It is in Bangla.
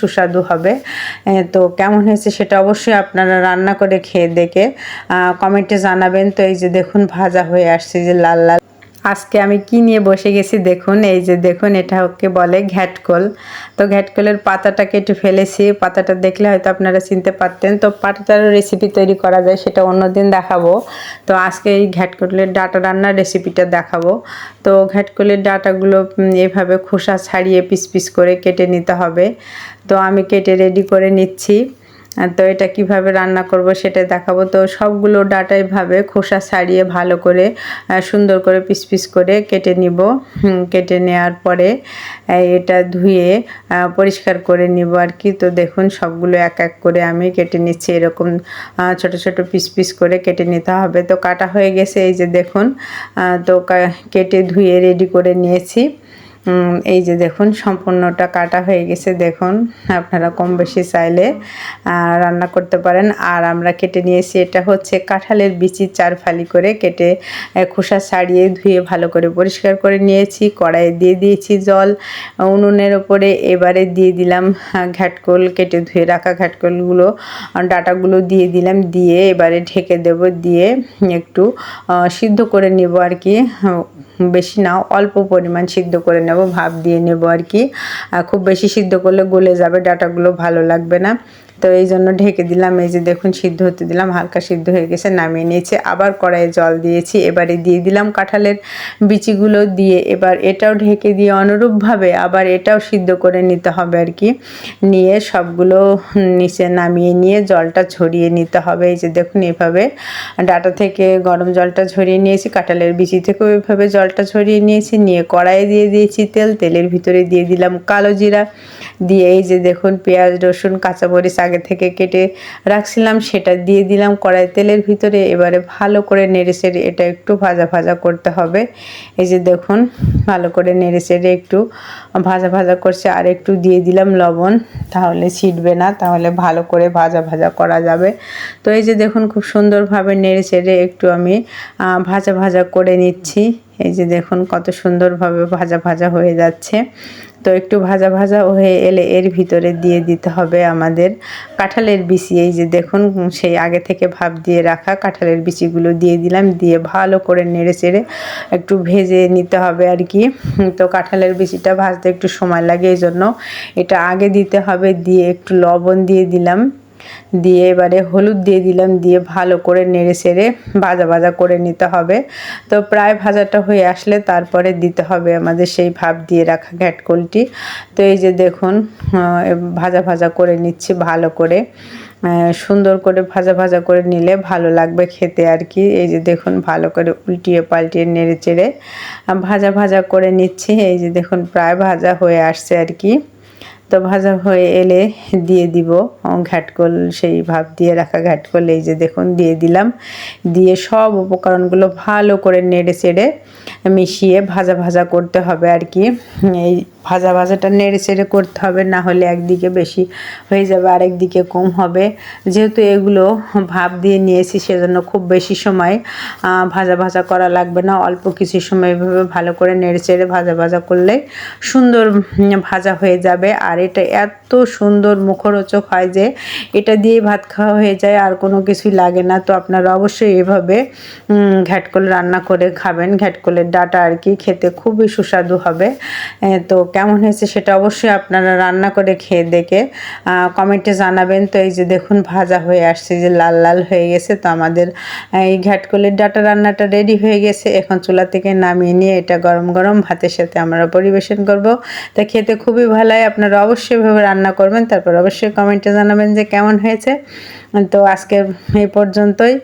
সুস্বাদু হবে। তো কেমন হয়েছে সেটা অবশ্যই আপনারা রান্না করে খেয়ে দেখে কমেন্টে জানাবেন। তো এই যে দেখুন, ভাজা হয়ে আসছে যে লাল লাল আজকে আমি কি নিয়ে বসে গেছি দেখুন, এই যে দেখুন, এটা ওকে বলে ঘ্যাটকল। তো ঘ্যাটকলের পাতাটা কেটে ফেলেছি, পাতাটা দেখলে হয়তো আপনারা চিনতে পারতেন। তো পাতাটারও রেসিপি তৈরি করা যায়, সেটা অন্যদিন দেখাবো। তো আজকে এই ঘ্যাটকলের ডাটা রান্নার রেসিপিটা দেখাবো। তো ঘ্যাটকলের ডাটাগুলো এভাবে খোসা ছাড়িয়ে পিস পিস করে কেটে নিতে হবে। তো আমি কেটে রেডি করে নিচ্ছি। তো এটা কীভাবে রান্না করব সেটা দেখাবো। তো সবগুলো ডাটা এভাবে খোসা ছাড়িয়ে ভালো করে সুন্দর করে পিস পিস করে কেটে নিব। কেটে নেওয়ার পরে এটা ধুয়ে পরিষ্কার করে নিব আর কি। তো দেখুন সবগুলো এক এক করে আমি কেটে নিচ্ছি। এরকম ছোট ছোট পিস পিস করে কেটে নিতে হবে। তো কাটা হয়ে গেছে এই যে দেখুন তো কেটে ধুয়ে রেডি করে নিয়েছি। এই যে দেখুন, সম্পূর্ণটা কাটা হয়ে গেছে, দেখুন, আপনারা কম বেশি চাইলে রান্না করতে পারেন। আর আমরা কেটে নিয়েছি, এটা হচ্ছে কাঁঠালের বিচি চার ফালি করে কেটে খোসা ছাড়িয়ে ধুয়ে ভালো করে পরিষ্কার করে নিয়েছি, কড়াইয়ে দিয়ে দিয়েছি জল, উনুনের ওপরে, এবারে দিয়ে দিলাম ঘ্যাটকল, কেটে ধুয়ে রাখা ঘ্যাটকলগুলো ডাটাগুলো দিয়ে দিলাম, দিয়ে এবারে ঢেকে দেব, দিয়ে একটু সিদ্ধ করে নেব আর কি বেশি না, অল্প পরিমাণ সিদ্ধ করে নেব, ভাপ দিয়ে নেব আর কি। খুব বেশি সিদ্ধ করলে গলে যাবে, ডাটাগুলো ভালো লাগবে না। তো এই জন্য ঢেকে দিলাম, এই যে দেখুন সিদ্ধ হতে দিলাম, হালকা সিদ্ধ হয়ে গেছে, নামিয়ে নিয়েছি। আবার কড়াইয়ে জল দিয়েছি, এবারে দিয়ে দিলাম কাঁঠালের বিচিগুলো দিয়ে। এবার এটাও ঢেকে দিয়ে অনুরূপভাবে আবার এটাও সিদ্ধ করে নিতে হবে আর কি। নিয়ে সবগুলো নিচে নামিয়ে নিয়ে জলটা ঝরিয়ে নিতে হবে। এই যে দেখুন এভাবে ডাটা থেকে গরম জলটা ঝরিয়ে নিয়েছি, কাঁঠালের বিচি থেকেও এভাবে জলটা ছড়িয়ে নিয়েছি, নিয়ে কড়াইয়ে দিয়ে দিয়েছি তেল, তেলের ভিতরে দিয়ে দিলাম কালো জিরা। দিয়ে এই যে দেখুন পেঁয়াজ, রসুন, কাঁচামরিচ আগে থেকে কেটে রাখছিলাম, সেটা দিয়ে দিলাম কড়াই তেলের ভিতরে। এবারে ভালো করে নেড়ে এটা একটু ভাজা ভাজা করতে হবে। এই যে দেখুন ভালো করে নেড়ে একটু ভাজা ভাজা করছে, আর একটু দিয়ে দিলাম লবণ, তাহলে ছিটবে না, তাহলে ভালো করে ভাজা ভাজা করা যাবে। তো এই যে দেখুন খুব সুন্দরভাবে নেড়ে চেড়ে একটু আমি ভাজা ভাজা করে নিচ্ছি। এই যে দেখুন কত সুন্দরভাবে ভাজা ভাজা হয়ে যাচ্ছে। তো একটু ভাজা ভাজা হয়ে এলে এর ভিতরে দিয়ে দিতে হবে আমাদের কাঁঠালের বিচি। এই যে দেখুন সেই আগে থেকে ভাপ দিয়ে রাখা কাঁঠালের বিচিগুলো দিয়ে দিলাম, দিয়ে ভালো করে নেড়ে চেড়ে একটু ভেজে নিতে হবে আর কি। তো কাঁঠালের বিচিটা ভাজতে একটু সময় লাগে এই জন্য এটা আগে দিতে হবে, দিয়ে একটু লবণ দিয়ে দিলাম। দিয়ে এবারে হলুদ দিয়ে দিলাম, দিয়ে ভালো করে নেড়ে চেড়ে ভাজা ভাজা করে নিতে হবে। তো প্রায় ভাজাটা হয়ে আসলে তারপরে দিতে হবে আমাদের সেই ভাপ দিয়ে রাখা ঘ্যাটকলটি। তো এই যে দেখুন ভাজা ভাজা করে নিচ্ছি ভালো করে। সুন্দর করে ভাজা ভাজা করে নিলে ভালো লাগবে খেতে আর কি। এই যে দেখুন, ভালো করে উল্টিয়ে পাল্টিয়ে নেড়ে চেড়ে ভাজা ভাজা করে নিচ্ছি। এই যে দেখুন, প্রায় ভাজা হয়ে আসছে আর কি। তো ভাজা হয়ে এলে দিয়ে দিব। ঘাটকল, সেই ভাব দিয়ে রাখা ঘ্যাটকল এই যে দেখুন, দিয়ে দিলাম। দিয়ে সব উপকরণগুলো ভালো করে নেড়ে চেড়ে মিশিয়ে ভাজা ভাজা করতে হবে আর কি। এই ভাজা ভাজাটা নেড়ে চেড়ে করতে হবে, না হলে একদিকে বেশি হয়ে যাবে আর একদিকে কম হবে। যেহেতু এগুলো ভাপ দিয়ে নিয়েছি, সেজন্য খুব বেশি সময় ভাজা ভাজা করা লাগবে না। অল্প কিছু সময় এভাবে ভালো করে নেড়ে চেড়ে ভাজা ভাজা করলে সুন্দর ভাজা হয়ে যাবে। আর এটা এত সুন্দর মুখরোচক হয় যে এটা দিয়ে ভাত খাওয়া হয়ে যায়, আর কোনো কিছুই লাগে না। তো আপনারা অবশ্যই এভাবে ঘ্যাটকল রান্না করে খাবেন। ঘ্যাটকলের ডাটা আর কি খেতে খুবই সুস্বাদু হবে। তো কেমন হয়েছে সেটা অবশ্যই আপনারা রান্না করে খেয়ে দেখে কমেন্টে জানাবেন। তো এই যে দেখুন, ভাজা হয়ে আসছে যে লাল লাল হয়ে গেছে। তো আমাদের এই ঘ্যাটকলের ডাটা রান্নাটা রেডি হয়ে গেছে। এখন চুলা থেকে নামিয়ে নিয়ে এটা গরম গরম ভাতের সাথে আমরা পরিবেশন করব। তা খেতে খুবই ভালো হয়। আপনারা অবশ্যই ভাবে রান্না করবেন। তারপর অবশ্যই কমেন্টে জানাবেন যে কেমন হয়েছে। তো আজকে এই পর্যন্তই।